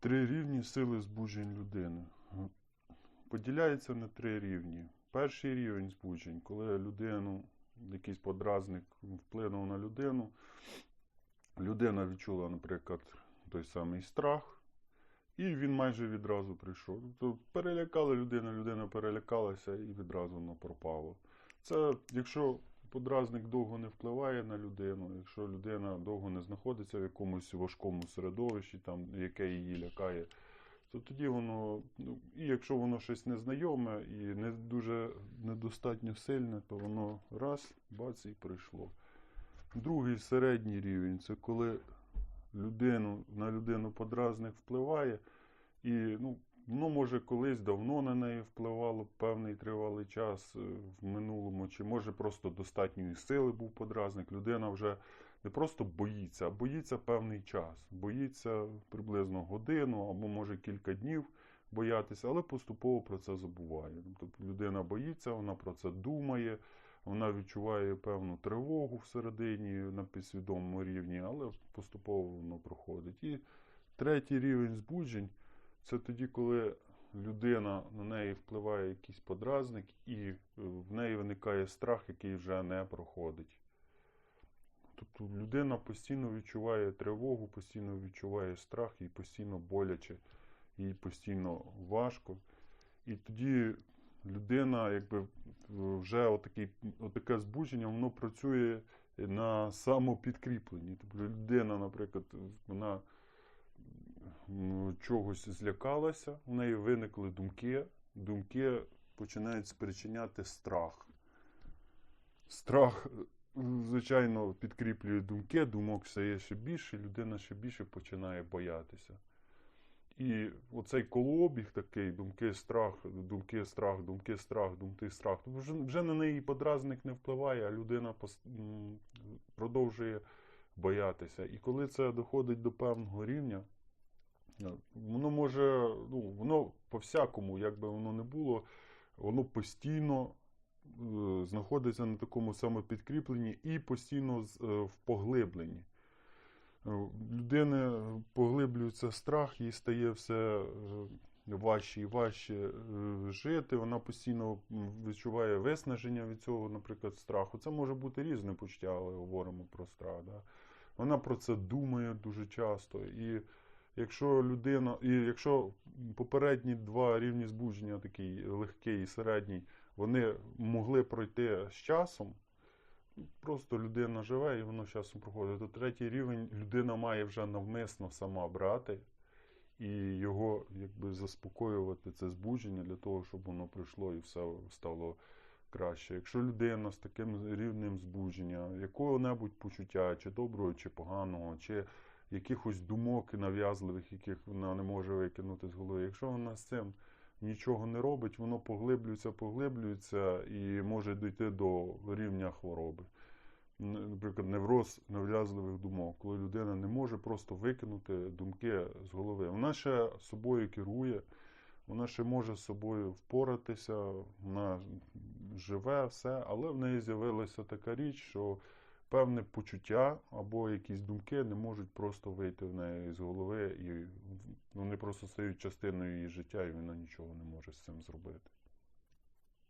Три рівні сили збуджень людини. Поділяється на три рівні. Перший рівень збуджень, коли людину, якийсь подразник вплинув на людину, людина відчула, наприклад, той самий страх, і він майже відразу прийшов. Тобто перелякала людина, людина перелякалася і відразу воно пропало. Це якщо подразник довго не впливає на людину, якщо людина довго не знаходиться в якомусь важкому середовищі, там, яке її лякає, то тоді воно, ну, і якщо воно щось незнайоме і не дуже недостатньо сильне, то воно раз, бац, і прийшло. Другий середній рівень це коли людину, на людину подразник впливає, і ну, воно може колись давно на неї впливало певний тривалий час е, в минулому, чи може просто достатньої сили був подразник. Людина вже не просто боїться, а боїться певний час. Боїться приблизно годину або може кілька днів боятися, але поступово про це забуває. Тобто людина боїться, вона про це думає, вона відчуває певну тривогу всередині на підсвідомому рівні, але поступово воно проходить. І третій рівень збуджень це тоді, коли людина на неї впливає якийсь подразник, і е, в неї виникає страх, який вже не проходить. Тобто людина постійно відчуває тривогу, постійно відчуває страх, їй постійно боляче, їй постійно важко. І тоді людина, якби вже отакий, отаке збудження, воно працює на самопідкріпленні. Тобто людина, наприклад, вона чогось злякалася, у неї виникли думки, думки починають спричиняти страх. Страх, е, звичайно, підкріплює думки, думок стає ще більше, людина ще більше починає боятися. І оцей колообіг такий, думки, страх, думки, страх, думки, страх, думки, страх. Вже, вже на неї подразник не впливає, а людина пос- продовжує боятися. І коли це доходить до певного рівня, воно може, ну, воно по-всякому, як би воно не було, воно постійно е, знаходиться на такому самопідкріпленні і постійно е, в поглибленні. Е, Людини поглиблюється страх, їй стає все е, важче і важче е, жити. Вона постійно відчуває виснаження від цього, наприклад, страху. Це може бути різне почуття, але говоримо про страх. Да? Вона про це думає дуже часто. І якщо людина, і якщо попередні два рівні збудження, такий легкий і середній, вони могли пройти з часом. Просто людина живе і воно з часом проходить. То третій рівень людина має вже навмисно сама брати і його якби заспокоювати це збудження для того, щоб воно прийшло і все стало краще. Якщо людина з таким рівнем збудження, якого-небудь почуття, чи доброго, чи поганого, чи якихось думок нав'язливих, яких вона не може викинути з голови, якщо вона з цим нічого не робить, воно поглиблюється, поглиблюється і може дійти до рівня хвороби. Наприклад, невроз нав'язливих думок, коли людина не може просто викинути думки з голови. Вона ще собою керує, вона ще може з собою впоратися, вона живе все, але в неї з'явилася така річ, що певне почуття або якісь думки не можуть просто вийти в неї з голови, і вони просто стають частиною її життя, і вона нічого не може з цим зробити.